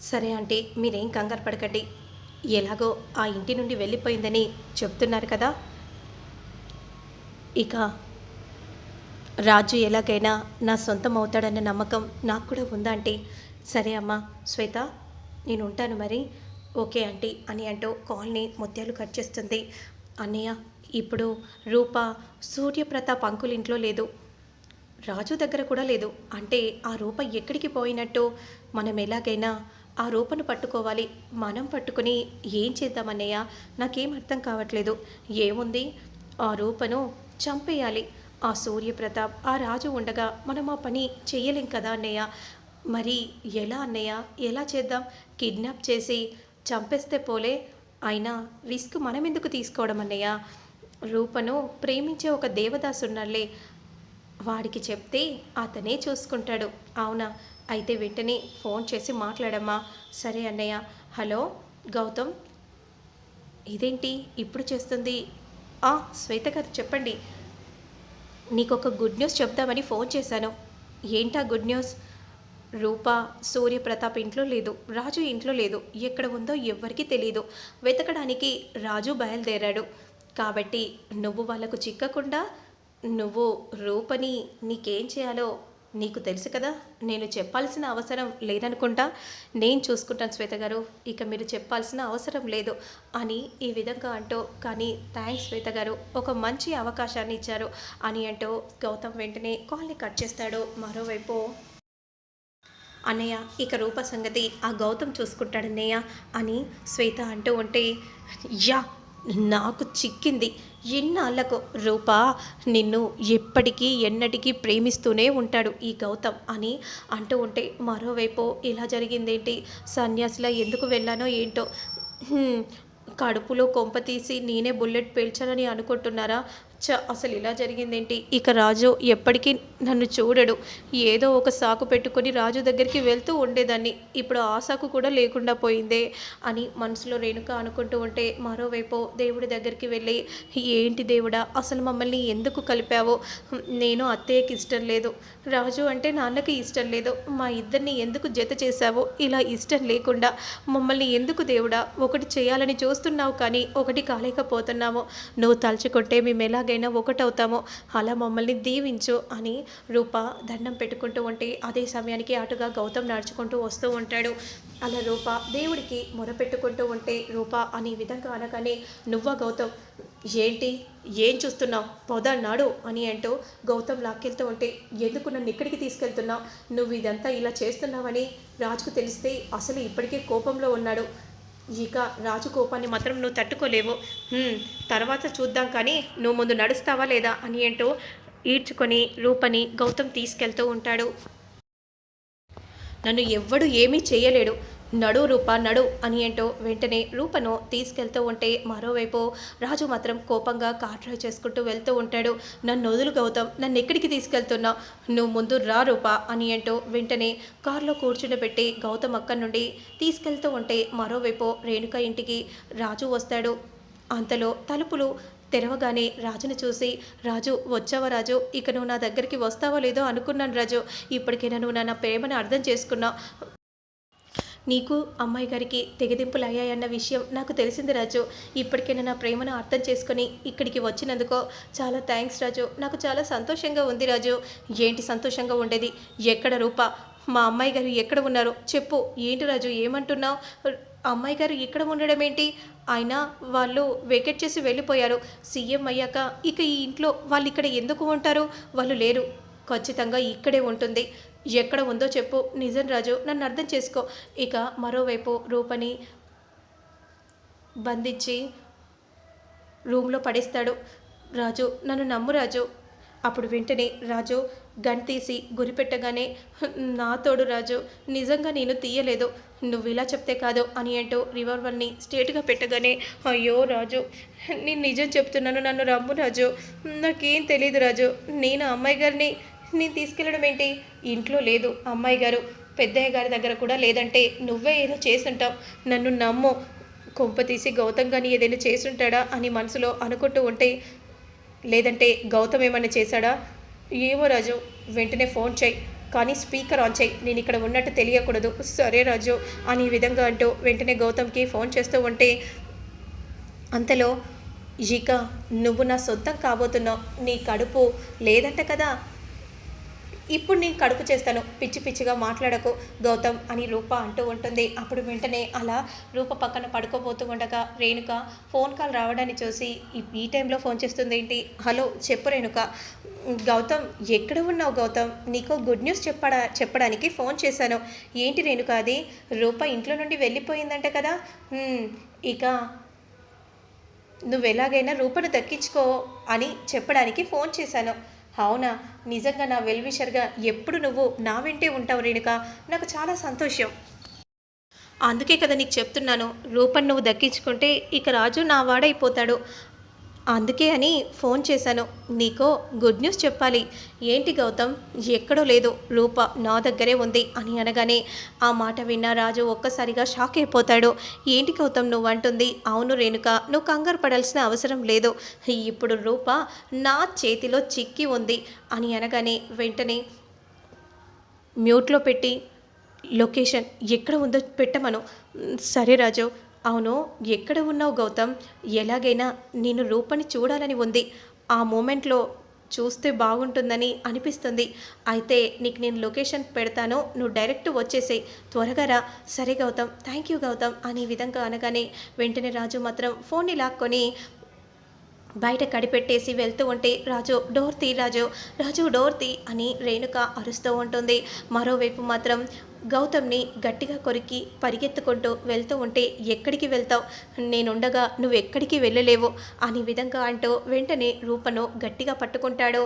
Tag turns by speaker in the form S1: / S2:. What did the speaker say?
S1: సరే ఆంటీ మీరేం కంగారు పడకండి. ఎలాగో ఆ ఇంటి నుండి వెళ్ళిపోయిందని చెప్తున్నారు కదా. ఇక రాజు ఎలాగైనా నా సొంతం అవుతాడన్న నమ్మకం నాకు కూడా ఉందా ఆంటీ? సరే అమ్మా శ్వేత నేను ఉంటాను మరి. ఓకే ఆంటీ అని అంటూ కాల్ని ముత్యాలు కట్ చేస్తుంది. అన్నయ్య ఇప్పుడు రూప సూర్యప్రతాప్ అంకుల్ ఇంట్లో లేదు. రాజు దగ్గర కూడా లేదు. అంటే ఆ రూప ఎక్కడికి పోయినట్టు మనం ఎలాగైనా ఆ రూపను పట్టుకోవాలి. మనం పట్టుకుని ఏం చేద్దామన్నయ్య నాకేం అర్థం కావట్లేదు. ఏముంది? ఆ రూపను చంపేయాలి. ఆ సూర్యప్రతాప్ ఆ రాజు ఉండగా మనం ఆ పని చేయలేం కదా అన్నయ్య? మరి ఎలా అన్నయ్య? ఎలా చేద్దాం? కిడ్నాప్ చేసి చంపేస్తే పోలే. అయినా రిస్క్ మనం ఎందుకు తీసుకోవడం అన్నయ్య? రూపను ప్రేమించే ఒక దేవదాసు ఉన్నలే వాడికి చెప్తే అతనే చూసుకుంటాడు. అవునా? అయితే వెంటనే ఫోన్ చేసి మాట్లాడమ్మా. సరే అన్నయ్య. హలో గౌతమ్. ఇదేంటి? ఇప్పుడు చేస్తుంది. ఆ శ్వేత గారు చెప్పండి. నీకు ఒక గుడ్ న్యూస్ చెప్దామని ఫోన్ చేశాను. ఏంటా గుడ్ న్యూస్ రూప సూర్యప్రతాప్ ఇంట్లో లేదు. రాజు ఇంట్లో లేదు. ఎక్కడ ఉందో ఎవ్వరికీ తెలియదు వెతకడానికి రాజు బయలుదేరాడు. కాబట్టి నువ్వు వాళ్ళకు చిక్కకుండా నువ్వు రూపని నీకేం చేయాలో నీకు తెలుసు కదా నేను చెప్పాల్సిన అవసరం లేదనుకుంటా. నేను చూసుకుంటాను శ్వేత గారు ఇక మీరు చెప్పాల్సిన అవసరం లేదు అని ఈ విధంగా అంటూ కానీ థ్యాంక్స్ శ్వేత గారు ఒక మంచి అవకాశాన్ని ఇచ్చారు అని అంటూ గౌతమ్ వెంటనే కాల్ని కట్ చేస్తాడు మరోవైపు. అన్నయ్య ఇక రూప సంగతి ఆ గౌతమ్ చూసుకుంటాడన్నయ్య అని శ్వేత అంటూ ఉంటే యా నాకు చిక్కింది. ఎన్నాళ్ళకు రూపా నిన్ను ఎప్పటికీ ఎన్నటికీ ప్రేమిస్తూనే ఉంటాడు ఈ గౌతమ్ అని అంటూ ఉంటే మరోవైపు ఇలా జరిగిందేంటి? సన్యాసిలా ఎందుకు వెళ్ళానో ఏంటో? కడుపులో కొంప తీసి నేనే బుల్లెట్ పేల్చానని అనుకుంటున్నారా? చ అసలు ఇలా జరిగిందేంటి? ఇక రాజు ఎప్పటికీ నన్ను చూడడు. ఏదో ఒక సాకు పెట్టుకొని రాజు దగ్గరికి వెళ్తూ ఉండేదాన్ని. ఇప్పుడు ఆ సాకు కూడా లేకుండా పోయిందే అని మనసులో రేణుక అనుకుంటూ ఉంటే మరోవైపు దేవుడి దగ్గరికి వెళ్ళి ఏంటి దేవుడా అసలు మమ్మల్ని ఎందుకు కలిపావో? నేను అత్తయ్యకి ఇష్టం లేదు. రాజు అంటే నాన్నకి ఇష్టం లేదు. మా ఇద్దరిని ఎందుకు జత చేశావో? ఇలా ఇష్టం లేకుండా మమ్మల్ని ఎందుకు దేవుడా? ఒకటి చేయాలని చూస్తున్నావు కానీ ఒకటి కాలేకపోతున్నాము నువ్వు తలుచుకుంటే మేము ఎలా ఎలాగైనా ఒకటవుతామో అలా మమ్మల్ని దీవించు అని రూప దండం పెట్టుకుంటూ ఉంటే అదే సమయానికి అటుగా గౌతమ్ నడుచుకుంటూ వస్తూ ఉంటాడు. అలా రూప దేవుడికి మొరపెట్టుకుంటూ ఉంటే రూప అనే విధంగా అనగానే నువ్వా గౌతమ్? ఏంటి? ఏం చూస్తున్నావు? పొదన్నాడు అని అంటూ గౌతమ్ లాక్కెళ్తూ ఉంటే ఎందుకు నన్ను ఇక్కడికి తీసుకెళ్తున్నావు? నువ్వు ఇదంతా ఇలా చేస్తున్నావని రాజుకు తెలిస్తే అసలు ఇప్పటికే కోపంలో ఉన్నాడు. ఇక రాజుకోపాన్ని మాత్రం నువ్వు తట్టుకోలేవు. తర్వాత చూద్దాం కానీ నువ్వు ముందు నడుస్తావా లేదా అని ఏంటో ఈడ్చుకొని రూపని గౌతమ్ తీసుకెళ్తూ ఉంటాడు. నన్ను ఎవ్వడు ఏమీ చేయలేడు. నడు రూప నడు అని ఏంటో వెంటనే రూపను తీసుకెళ్తూ ఉంటే మరోవైపు రాజు మాత్రం కోపంగా కార్ డ్రైవ్ చేసుకుంటూ వెళ్తూ ఉంటాడు. నన్ను వదులు గౌతమ్ నన్ను ఎక్కడికి తీసుకెళ్తున్నావు? నువ్వు ముందు రా రూప అని ఏంటో వెంటనే కారులో కూర్చుండబెట్టి గౌతమ్ అక్కడి నుండి తీసుకెళ్తూ ఉంటే మరోవైపు రేణుక ఇంటికి రాజు వస్తాడు. అంతలో తలుపులు తెరవగానే రాజును చూసి రాజు వచ్చావా రాజు? ఇక నువ్వు నా దగ్గరికి వస్తావో లేదో అనుకున్నాను రాజు. ఇప్పటికైనా నువ్వు నా ప్రేమను అర్థం చేసుకున్నావు. నీకు అమ్మాయి గారికి తెగదింపులు అయ్యాయన్న విషయం నాకు తెలిసింది రాజు. ఇప్పటికైనా నా ప్రేమను అర్థం చేసుకుని ఇక్కడికి వచ్చినందుకో చాలా థ్యాంక్స్ రాజు. నాకు చాలా సంతోషంగా ఉంది రాజు. ఏంటి సంతోషంగా ఉండేది? ఎక్కడ రూప? మా అమ్మాయి గారు ఎక్కడ ఉన్నారు? చెప్పు. ఏంటి రాజు? ఏమంటున్నావు? అమ్మాయి గారు ఇక్కడ ఉండడం ఏంటి? అయినా వాళ్ళు వెకెట్ చేసి వెళ్ళిపోయారు. సీఎం అయ్యాక ఇక ఈ ఇంట్లో వాళ్ళు ఇక్కడ ఎందుకు ఉంటారు? వాళ్ళు లేరు. ఖచ్చితంగా ఇక్కడే ఉంటుంది. ఎక్కడ ఉందో చెప్పు. నిజం రాజు నన్ను అర్థం చేసుకో. ఇక మరోవైపు రూపని బంధించి రూమ్లో పడేస్తాడు. రాజు నన్ను నమ్ము రాజు. అప్పుడు వెంటనే రాజు గన్ తీసి గురిపెట్టగానే నా తోడు రాజు నిజంగా నేను తీయలేదు. నువ్వు ఇలా చెప్తే కాదు అని అంటూ రివాల్వర్ని స్ట్రేట్గా పెట్టగానే అయ్యో రాజు నేను నిజం చెప్తున్నాను. నన్ను రమ్ము రాజు. నాకేం తెలియదు రాజు. నేను అమ్మాయి గారిని నేను తీసుకెళ్ళడం ఏంటి? ఇంట్లో లేదు. అమ్మాయి గారు పెద్దయ్య గారి దగ్గర కూడా లేదంటే నువ్వే ఏదో చేసుంటావు నన్ను నమ్ము. కొంప తీసి గౌతమ్ కానీ ఏదైనా చేసుంటాడా అని మనసులో అనుకుంటూ ఉంటే లేదంటే గౌతమ్ ఏమైనా చేశాడా? ఏమో రాజు వెంటనే ఫోన్ చేయి. కానీ స్పీకర్ ఆన్ చేయి. నేను ఇక్కడ ఉన్నట్టు తెలియకూడదు. సరే రాజు అని ఈ విధంగా అంటూ వెంటనే గౌతమ్కి ఫోన్ చేస్తూ ఉంటే అంతలో ఇక నువ్వు నా సొంతం కాబోతున్నావు. నీ కడుపు లేదంట కదా. ఇప్పుడు నేను కడుపు చేస్తాను. పిచ్చి పిచ్చిగా మాట్లాడకు గౌతమ్ అని రూప అంటూ ఉంటుంది. అప్పుడు వెంటనే అలా రూప పక్కన పడుకోబోతూ ఉండగా రేణుక ఫోన్ కాల్ రావడాన్ని చూసి ఈ- టైంలో ఫోన్ చేస్తుంది ఏంటి? హలో చెప్పు రేణుక. గౌతమ్ ఎక్కడ ఉన్నావు గౌతమ్? నీకు గుడ్ న్యూస్ చెప్పడా చెప్పడానికి ఫోన్ చేశాను. ఏంటి రేణుక అది? రూప ఇంట్లో నుండి వెళ్ళిపోయిందంట కదా. ఇక నువ్వు ఎలాగైనా రూపను దక్కించుకో అని చెప్పడానికి ఫోన్ చేశాను. అవునా? నిజంగా నా వెల్విషర్గా ఎప్పుడు నువ్వు నా వెంటే ఉంటావు రేణుక? నాకు చాలా సంతోషం. అందుకే కదా నీకు చెప్తున్నాను రూపం నువ్వు దక్కించుకుంటే ఇక రాజు నా వాడైపోతాడు. అందుకే అని ఫోన్ చేశాను. నీకో గుడ్ న్యూస్ చెప్పాలి. ఏంటి గౌతమ్? ఎక్కడో లేదు. రూప నా దగ్గరే ఉంది అని అనగానే ఆ మాట విన్న రాజు ఒక్కసారిగా షాక్ అయిపోతాడు. ఏంటి గౌతమ్ నువ్వు అంటుంది. అవును రేణుక నువ్వు కంగారు పడాల్సిన అవసరం లేదు. ఇప్పుడు రూప నా చేతిలో చిక్కి ఉంది అని అనగానే వెంటనే మ్యూట్లో పెట్టి లొకేషన్ ఎక్కడ ఉందో పెట్టమను. సరే రాజు అవును ఎక్కడ ఉన్నావు గౌతమ్? ఎలాగైనా నేను రూపని చూడాలని ఉంది. ఆ మూమెంట్లో చూస్తే బాగుంటుందని అనిపిస్తుంది. అయితే నీకు నేను లొకేషన్ పెడతాను నువ్వు డైరెక్ట్ వచ్చేసేయి. త్వరగా రా. సరే గౌతమ్ థ్యాంక్ యూ గౌతమ్ అని విధంగా అనగానే వెంటనే రాజు మాత్రం ఫోన్ని లాక్కొని బయట కడిపెట్టేసి వెళ్తూ ఉంటే రాజు డోర్ తీ రాజు రాజు డోర్ తీ అని రేణుక అరుస్తూ ఉంటుంది. మరోవైపు మాత్రం గౌతమ్ని గట్టిగా కొరికి పరిగెత్తుకుంటూ వెళ్తూ ఉంటే ఎక్కడికి వెళ్తావు? నేనుండగా నువ్వు ఎక్కడికి వెళ్ళలేవు అనే విధంగా అంటూ వెంటనే రూపను గట్టిగా పట్టుకుంటాడు.